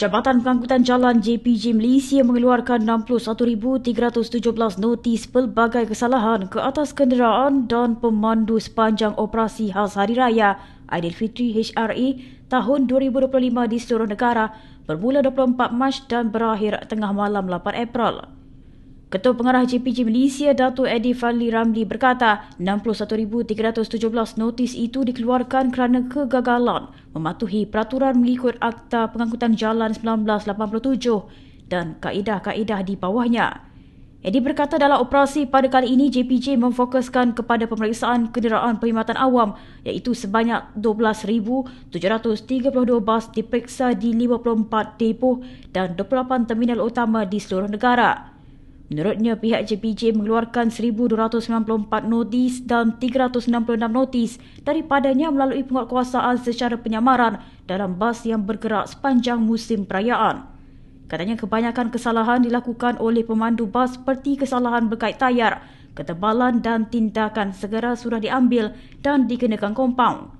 Jabatan Pengangkutan Jalan JPJ Malaysia mengeluarkan 61,317 notis pelbagai kesalahan ke atas kenderaan dan pemandu sepanjang operasi khas Hari Raya Aidilfitri HRA tahun 2025 di seluruh negara bermula 24 Mac dan berakhir tengah malam 8 April. Ketua Pengarah JPJ Malaysia Datuk Edi Fadli Ramli berkata 61,317 notis itu dikeluarkan kerana kegagalan mematuhi peraturan mengikut Akta Pengangkutan Jalan 1987 dan kaedah-kaedah di bawahnya. Edi berkata dalam operasi pada kali ini JPJ memfokuskan kepada pemeriksaan kenderaan perkhidmatan awam iaitu sebanyak 12,732 bas diperiksa di 54 depoh dan 28 terminal utama di seluruh negara. Menurutnya, pihak JPJ mengeluarkan 1,294 notis dan 366 notis daripadanya melalui penguatkuasaan secara penyamaran dalam bas yang bergerak sepanjang musim perayaan. Katanya kebanyakan kesalahan dilakukan oleh pemandu bas seperti kesalahan berkait tayar, ketebalan dan tindakan segera sudah diambil dan dikenakan kompaun.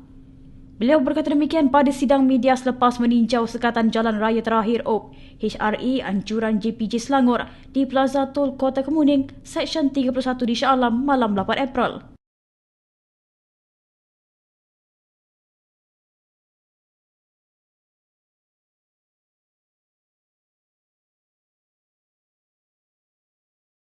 Beliau berkata demikian pada sidang media selepas meninjau sekatan jalan raya terakhir OP HRE Anjuran JPJ Selangor di Plaza Tol Kota Kemuning, Seksyen 31 di Shah Alam malam 8 April.